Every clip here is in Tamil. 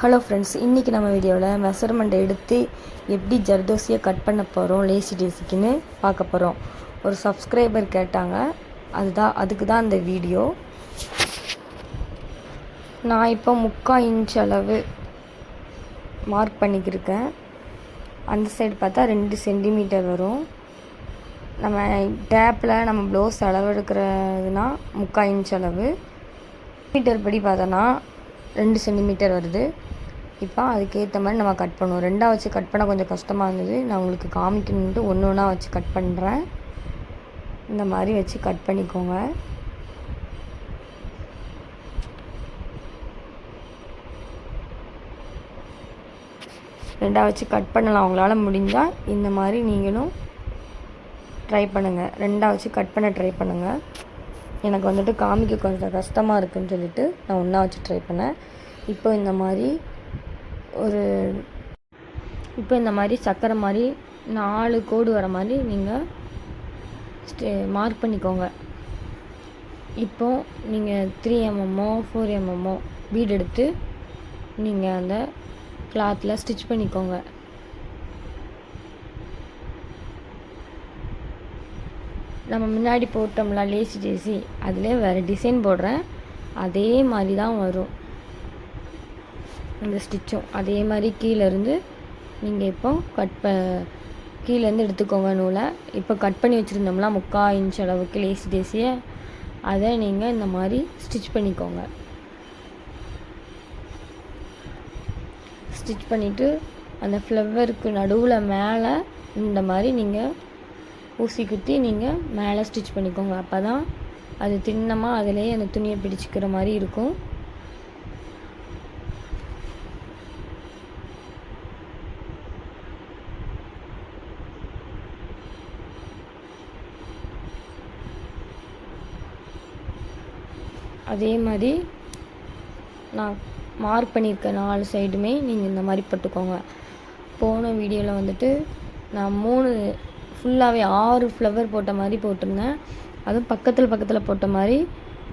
ஹலோ ஃப்ரெண்ட்ஸ் இன்றைக்கி நம்ம வீடியோவில் மெஷர்மெண்ட் எடுத்து எப்படி ஜர்தோசியை கட் பண்ண போகிறோம் லேசி டேசிக்குன்னு பார்க்க போகிறோம் ஒரு சப்ஸ்கிரைபர் கேட்டாங்க அதுதான் அதுக்கு தான் அந்த வீடியோ. நான் இப்போ முக்கால் இன்ச் அளவு மார்க் பண்ணிக்கிருக்கேன். அந்த சைடு பார்த்தா ரெண்டு சென்டிமீட்டர் வரும். நம்ம டேப்பில் நம்ம ப்ளவுஸ் அளவு எடுக்கிறதுனா முக்கால் இன்ச் அளவு. மீட்டர் படி பார்த்தோன்னா ரெண்டு சென்டிமீட்டர் வருது. இப்போ அதுக்கேற்ற மாதிரி நம்ம கட் பண்ணுவோம். ரெண்டாக வச்சு கட் பண்ண கொஞ்சம் கஷ்டமாக இருந்தது. நான் உங்களுக்கு காமிக்கணுன்ட்டு ஒன்று ஒன்றா வச்சு கட் பண்ணுறேன் இந்த மாதிரி வச்சு கட் பண்ணிக்கோங்க. ரெண்டாக வச்சு கட் பண்ணலாம். உங்களால் முடிஞ்சால் இந்த மாதிரி நீங்களும் ட்ரை பண்ணுங்கள் ரெண்டாக வச்சு கட் பண்ண ட்ரை பண்ணுங்கள் எனக்கு வந்துட்டு காமிக்க கொஞ்சம் கஷ்டமாக இருக்குதுன்னு சொல்லிட்டு நான் ஒன்றா வச்சு ட்ரை பண்ணேன். இப்போ இந்த மாதிரி ஒரு இப்போ இந்த மாதிரி சக்கரை மாதிரி நாலு கோடு வர மாதிரி நீங்கள் ஸ்டே மார்க் பண்ணிக்கோங்க. இப்போ நீங்கள் த்ரீ எம்எம்மோ ஃபோர் எம்எம்மோ பீட் எடுத்து நீங்கள் அந்த கிளாத்தில் ஸ்டிச் பண்ணிக்கோங்க. நம்ம முன்னாடி போட்டோம்ல லேசி டேசி அதிலே வேறு டிசைன் போடுறேன். அதே மாதிரி தான் வரும். அந்த ஸ்டிச்சும் அதே மாதிரி கீழேருந்து நீங்கள் இப்போ கட் ப கீழேருந்து எடுத்துக்கோங்க நூலை. இப்போ கட் பண்ணி வச்சுருந்தோம்னா முக்கால் இன்ச் அளவுக்கு லேசி டேசியை அதை நீங்கள் இந்த மாதிரி ஸ்டிச் பண்ணிக்கோங்க. ஸ்டிச் பண்ணிவிட்டு அந்த ஃப்ளவருக்கு நடுவில் மேலே இந்த மாதிரி நீங்கள் ஊசி குத்தி நீங்கள் மேலே ஸ்டிச் பண்ணிக்கோங்க. அப்போ தான் அது திண்ணமாக அதிலே அந்த துணியை பிடிச்சிக்கிற மாதிரி இருக்கும். அதே மாதிரி நான் மார்க் பண்ணியிருக்க நாலு சைடுமே நீங்கள் இந்த மாதிரி போட்டுக்கோங்க. போன வீடியோவில் வந்துட்டு நான் மூணு ஃபுல்லாகவே ஆறு ஃப்ளவர் போட்ட மாதிரி போட்டிருந்தேன். அதுவும் பக்கத்தில் பக்கத்தில் போட்ட மாதிரி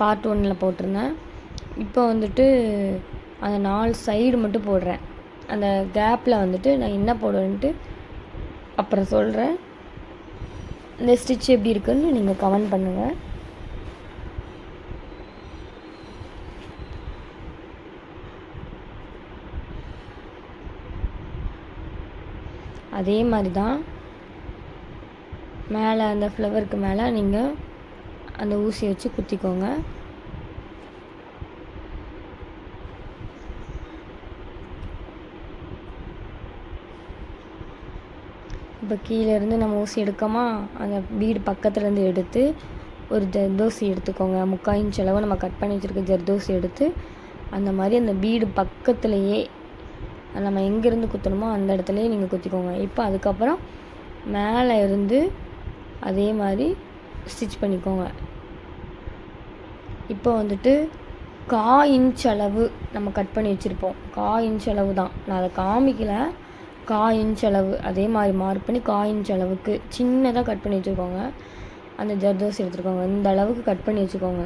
பார்ட் ஒன்னில் போட்டிருந்தேன். இப்போ வந்துட்டு அந்த நாலு சைடு மட்டும் போடுறேன். அந்த கேப்பில் வந்துட்டு நான் என்ன போடுவேன்ட்டு அப்புறம் சொல்கிறேன் இந்த ஸ்டிச் எப்படி இருக்குன்னு நீங்கள் கமெண்ட் பண்ணுங்கள் அதே மாதிரி தான் மேலே அந்த ஃப்ளவருக்கு மேலே நீங்கள் அந்த ஊசியை வச்சு குத்திக்கோங்க. இப்போ கீழேருந்து நம்ம ஊசி எடுக்கோமா? அந்த வீடு பக்கத்துலேருந்து எடுத்து ஒரு ஜர்தோசி எடுத்துக்கோங்க. முக்கால் இன்ச் அளவு நம்ம கட் பண்ணி வச்சுருக்க ஜர்தோசி எடுத்து அந்த மாதிரி அந்த வீடு பக்கத்துலேயே நம்ம எங்கேருந்து குத்தணுமோ அந்த இடத்துலையே நீங்கள் குத்திக்கோங்க. இப்போ அதுக்கப்புறம் மேலே இருந்து அதே மாதிரி ஸ்டிச் பண்ணிக்கோங்க. இப்போ வந்துட்டு கா இன்ச் அளவு நம்ம கட் பண்ணி வச்சுருப்போம். கா இன்ச் அளவு தான். நான் அதை காமிக்கல. கா இன்ச் அளவு. அதே மாதிரி மார்க் பண்ணி கா இன்ச் அளவுக்கு சின்னதாக கட் பண்ணி வச்சுருக்கோங்க. அந்த ஜர்தோசி எடுத்துருக்கோங்க. இந்த அளவுக்கு கட் பண்ணி வச்சுக்கோங்க.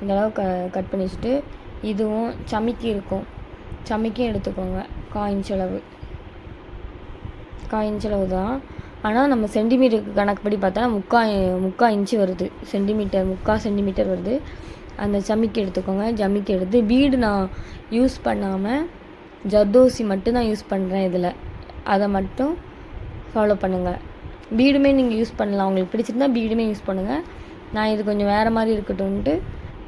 இந்த அளவுக்கு க கட் பண்ணி வச்சுட்டு இதுவும் சமைக்கி இருக்கும். சமைக்கும் எடுத்துக்கோங்க. கா இன்ச் அளவு. கா இன்ச் அளவு தான். ஆனால் நம்ம சென்டிமீட்டருக்கு கணக்குப்படி பார்த்தா முக்கால் முக்கால் இன்ச்சு வருது. சென்டிமீட்டர் முக்கால் சென்டிமீட்டர் வருது. அந்த ஜமிக்கு எடுத்துக்கோங்க. ஜமிக்கி எடுத்து பீடு நான் யூஸ் பண்ணாமல் ஜர்தோசி மட்டும்தான் யூஸ் பண்ணுறேன் இதில். அதை மட்டும் ஃபாலோ பண்ணுங்கள் பீடுமே நீங்கள் யூஸ் பண்ணலாம். உங்களுக்கு பிடிச்சிருந்தா பீடுமே யூஸ் பண்ணுங்கள் நான் இது கொஞ்சம் வேறு மாதிரி இருக்கட்டும்ன்ட்டு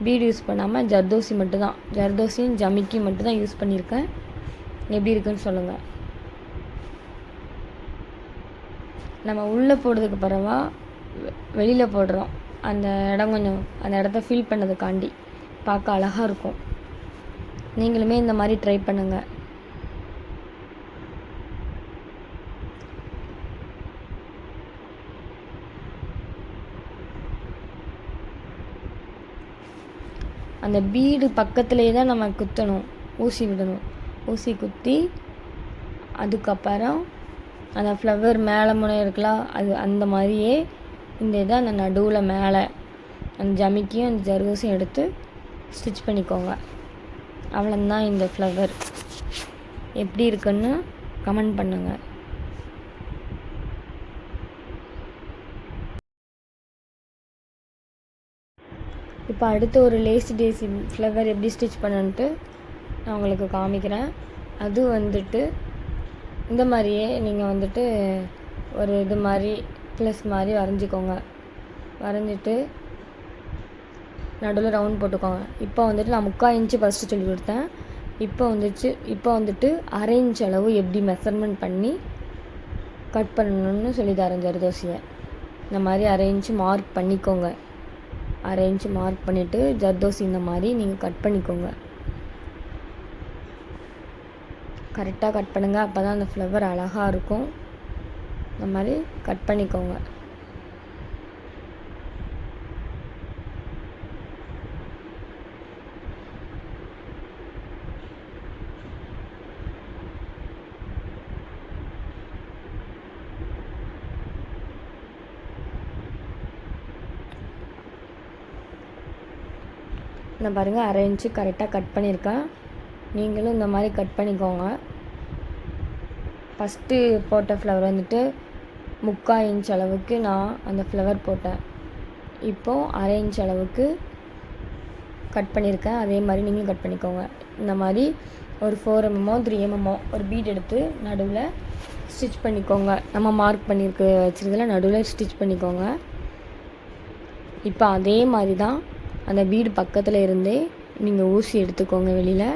பீடு யூஸ் பண்ணாமல் ஜர்தோசி மட்டும்தான் ஜர்தோசியும் ஜமிக்கி மட்டும்தான் யூஸ் பண்ணியிருக்கேன். எப்படி இருக்குன்னு சொல்லுங்கள் நம்ம உள்ளே போடுறதுக்கு பிறவா வெளியில் போடுறோம். அந்த இடம் கொஞ்சம் அந்த இடத்த ஃபீல் பண்ணதுக்காண்டி பார்க்க அழகாக இருக்கும். நீங்களுமே இந்த மாதிரி ட்ரை பண்ணுங்கள் அந்த பீடு பக்கத்துலேயே தான் நம்ம குத்தணும். ஊசி விடணும். ஊசி குத்தி அதுக்கப்புறம் அந்த ஃப்ளவர் மேலே முனை இருக்கலாம் அது அந்த மாதிரியே இந்த இதை அந்த நடுவில் மேலே அந்த ஜமிக்கியும் அந்த ஜர்கஸையும் எடுத்து ஸ்டிச் பண்ணிக்கோங்க. அவ்வளோந்தான் இந்த ஃப்ளவர் எப்படி இருக்குன்னு கமெண்ட் பண்ணுங்கள் இப்போ அடுத்து ஒரு லேசி டேசி ஃப்ளவர் எப்படி ஸ்டிச் பண்ணுன்ட்டு நான் உங்களுக்கு காமிக்கிறேன். அது வந்துட்டு இந்த மாதிரியே நீங்கள் வந்துட்டு ஒரு இது மாதிரி ப்ளஸ் மாதிரி வரைஞ்சிக்கோங்க. வரைஞ்சிட்டு நடுவில் ரவுண்ட் போட்டுக்கோங்க. இப்போ வந்துட்டு நான் முக்கால் இன்ச்சு ஃபஸ்ட்டு சொல்லி கொடுத்தேன். இப்போ வந்துச்சு இப்போ வந்துட்டு அரை இன்ச் அளவு எப்படி மெஷர்மெண்ட் பண்ணி கட் பண்ணணும்னு சொல்லி தரேன் ஜர்தோசியை இந்த மாதிரி அரை இன்ச்சு மார்க் பண்ணிக்கோங்க. அரை இன்ச்சு மார்க் பண்ணிவிட்டு ஜர்தோசி இந்த மாதிரி நீங்கள் கட் பண்ணிக்கோங்க. கரெக்டாக கட் பண்ணுங்கள் அப்போ தான் அந்த ஃப்ளவர் அழகாக இருக்கும். இந்த மாதிரி கட் பண்ணிக்கோங்க. நான் பாருங்கள் அரை இன்ச்சு கரெக்டாக கட் பண்ணியிருக்கேன். நீங்களும் இந்த மாதிரி கட் பண்ணிக்கோங்க. ஃபஸ்ட்டு போட்ட ஃப்ளவர் வந்துட்டு முக்கால் இன்ச் அளவுக்கு நான் அந்த ஃப்ளவர் போட்டேன். இப்போது அரை இன்ச் அளவுக்கு கட் பண்ணியிருக்கேன். அதே மாதிரி நீங்களும் கட் பண்ணிக்கோங்க. இந்த மாதிரி ஒரு ஃபோர் எம்எம்மோ த்ரீ எம்எம்மோ ஒரு பீட் எடுத்து நடுவில் ஸ்டிச் பண்ணிக்கோங்க. நம்ம மார்க் பண்ணியிருக்க வச்சுருக்கல நடுவில் ஸ்டிச் பண்ணிக்கோங்க. இப்போ அதே மாதிரி தான் அந்த பீடு பக்கத்தில் இருந்தே நீங்கள் ஊசி எடுத்துக்கோங்க வெளியில்.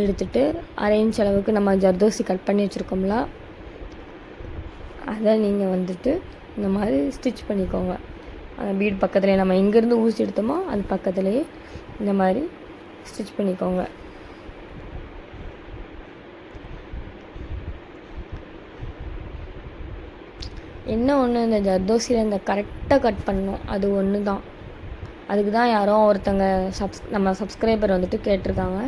எடுத்துட்டு அரை இன்ச் அளவுக்கு நம்ம ஜர்தோசி கட் பண்ணி வச்சுருக்கோம்ல அதை நீங்கள் வந்துட்டு இந்த மாதிரி ஸ்டிச் பண்ணிக்கோங்க. அந்த பீடு பக்கத்துலேயே நம்ம எங்கேருந்து ஊசி எடுத்தோமோ அது பக்கத்துலேயே இந்த மாதிரி ஸ்டிச் பண்ணிக்கோங்க. என்ன ஒன்று இந்த ஜர்தோசியில் இந்த கரெக்டாக கட் பண்ணோம் அது ஒன்று தான் அதுக்கு தான் யாரோ ஒருத்தங்க சப்ஸ் நம்ம சப்ஸ்கிரைபர் வந்துட்டு கேட்டிருக்காங்க.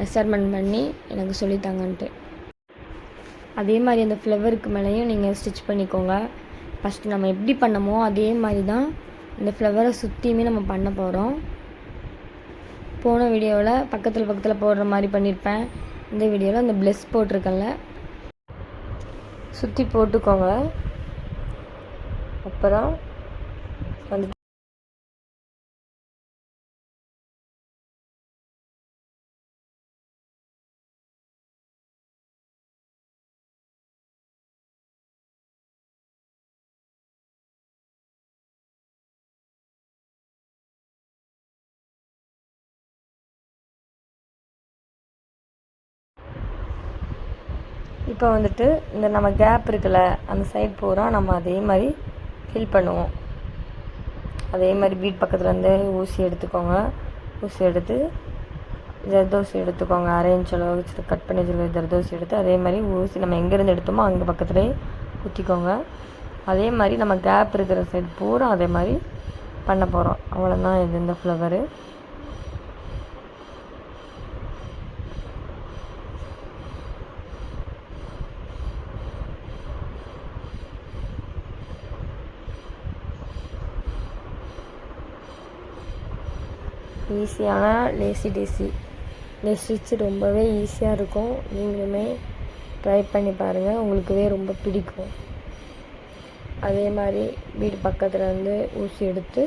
மெஷர்மெண்ட் பண்ணி எனக்கு சொல்லித்தாங்கன்ட்டு. அதே மாதிரி அந்த ஃப்ளவருக்கு மேலேயும் நீங்கள் ஸ்டிச் பண்ணிக்கோங்க. ஃபஸ்ட்டு நம்ம எப்படி பண்ணமோ அதே மாதிரி தான் இந்த ஃப்ளவரை சுற்றியுமே நம்ம பண்ண போகிறோம் போன வீடியோவில் பக்கத்தில் பக்கத்தில் போடுற மாதிரி பண்ணியிருப்பேன் இந்த வீடியோவில் அந்த ப்ளெஸ் போட்டிருக்கேன்ல. சுற்றி போட்டுக்கோங்க. அப்புறம் இப்போ வந்துட்டு இந்த நம்ம கேப் இருக்குல்ல அந்த சைட் பூரா நம்ம அதே மாதிரி ஃபில் பண்ணுவோம். அதே மாதிரி பீட் பக்கத்தில் இருந்து ஊசி எடுத்துக்கோங்க. ஊசி எடுத்து ஜர்தோசி எடுத்துக்கோங்க. அரேஞ்ச் இன்ச் அளவு கட் பண்ணி வச்சுருக்க ஜர்தோசி எடுத்து அதே மாதிரி ஊசி நம்ம எங்கேருந்து எடுத்தோமோ அங்கே பக்கத்துலேயே குத்திக்கோங்க அதே மாதிரி நம்ம கேப் இருக்கிற சைடு பூரா அதே மாதிரி பண்ண போகிறோம் அவ்வளோதான் இது இந்த ஃப்ளவரு ஈஸியான லேசி டேசி இந்த ஸ்டிச் ரொம்பவே ஈஸியாக இருக்கும். நீங்களுமே ட்ரை பண்ணி பாருங்கள் உங்களுக்குவே ரொம்ப பிடிக்கும். அதே மாதிரி வீடு பக்கத்தில் வந்து ஊசி எடுத்து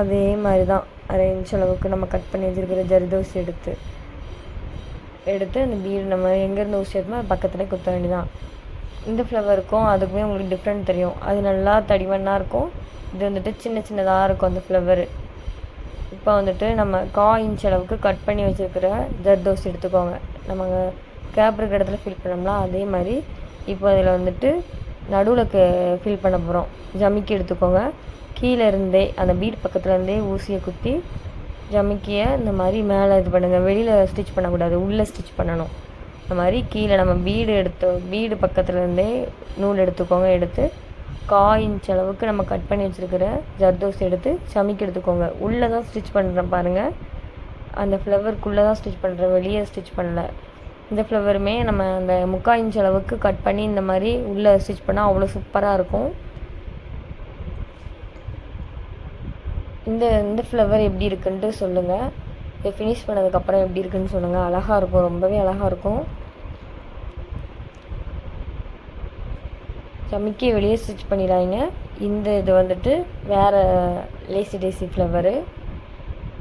அதே மாதிரி தான் அரை இன்ச் அளவுக்கு நம்ம கட் பண்ணி வச்சுருக்கிற ஜர்தோசி எடுத்து எடுத்து அந்த பீடு நம்ம எங்கேருந்து ஊசி எடுத்தோமோ அது பக்கத்துலேயே குத்த வேண்டியதான் இந்த ஃப்ளவருக்கும் அதுக்குமே உங்களுக்கு டிஃப்ரெண்ட் தெரியும். அது நல்லா தடிமண்ணாக இருக்கும். இது வந்துட்டு சின்ன சின்னதாக இருக்கும் அந்த ஃப்ளவரு இப்போ வந்துட்டு நம்ம கா இன்ச் அளவுக்கு கட் பண்ணி வச்சுருக்கிற ஜர்தோஸ் எடுத்துக்கோங்க. நம்ம கேப் இருக்கிற இடத்துல ஃபில் பண்ணோம்னா அதே மாதிரி இப்போ அதில் வந்துட்டு நடுவில் ஃபில் பண்ண போகிறோம் ஜமிக்கி எடுத்துக்கோங்க. கீழே இருந்தே அந்த பீட் பக்கத்துலேருந்தே ஊசியை குத்தி ஜமிக்கியை இந்த மாதிரி மேலே இது பண்ணுங்கள் வெளியில் ஸ்டிச் பண்ணக்கூடாது உள்ளே ஸ்டிச் பண்ணணும். இந்த மாதிரி கீழே நம்ம பீடு எடுத்து பீடு பக்கத்துலேருந்தே நூல் எடுத்துக்கோங்க எடுத்து கா இன்ச் அளவுக்கு நம்ம கட் பண்ணி வச்சுருக்கிற ஜர்தோஸ் எடுத்து சமைக்க எடுத்துக்கோங்க. உள்ளே தான் ஸ்டிச் பண்ணுறேன் பாருங்கள் அந்த ஃப்ளவருக்குள்ளே தான் ஸ்டிச் பண்ணுறேன் வெளியே ஸ்டிச் பண்ணல. இந்த ஃப்ளவருமே நம்ம அந்த முக்கால் இன்ச் அளவுக்கு கட் பண்ணி இந்த மாதிரி உள்ளே ஸ்டிச் பண்ணால் அவ்வளோ சூப்பராக இருக்கும். இந்த இந்த ஃப்ளவர் எப்படி இருக்குன்ட்டு சொல்லுங்கள் இதை ஃபினிஷ் பண்ணதுக்கப்புறம் எப்படி இருக்குன்னு சொல்லுங்கள் அழகாக இருக்கும் ரொம்பவே அழகாக இருக்கும். சமிக்கி வெளியே ஸ்டிச் பண்ணிடாதீங்க. இந்த இது வந்துட்டு வேறு லேசி டேசி ஃப்ளவரு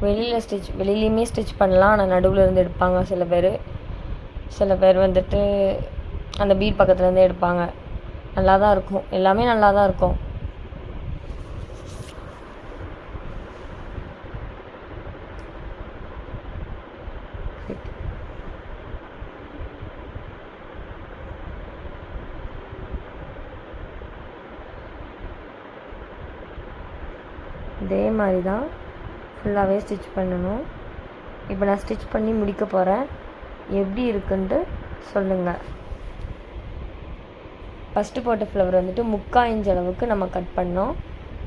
வெளியில் ஸ்டிச் வெளியிலையுமே ஸ்டிச் பண்ணலாம். ஆனால் நடுவில் இருந்து எடுப்பாங்க சில பேர். சில பேர் வந்துட்டு அந்த பீட் பக்கத்துலேருந்து எடுப்பாங்க. நல்லா தான் இருக்கும். எல்லாமே நல்லா தான் இருக்கும். இதே மாதிரி தான் ஃபுல்லாகவே ஸ்டிச் பண்ணணும். இப்போ நான் ஸ்டிச் பண்ணி முடிக்க போகிறேன் எப்படி இருக்குன்ட்டு சொல்லுங்கள் ஃபஸ்ட்டு போட்ட ஃப்ளவர் வந்துட்டு முக்கால் இன்ச் அளவுக்கு நம்ம கட் பண்ணோம்.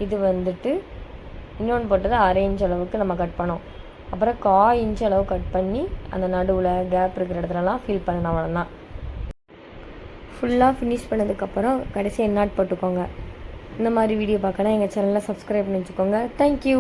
இது வந்துட்டு இன்னொன்று போட்டது அரை இன்ச் அளவுக்கு நம்ம கட் பண்ணோம். அப்புறம் கா இன்ச் அளவு கட் பண்ணி அந்த நடுவில் கேப் இருக்கிற இடத்துலலாம் ஃபில் பண்ணணும் அவ்வளோதான் ஃபுல்லாக ஃபினிஷ் பண்ணதுக்கப்புறம் கடைசி என்னாட் போட்டுக்கோங்க. இந்த மாதிரி வீடியோ பார்க்கணும் எங்கள் சேனலில் சப்ஸ்கிரைப் பண்ணி வச்சுக்கோங்க தேங்க்யூ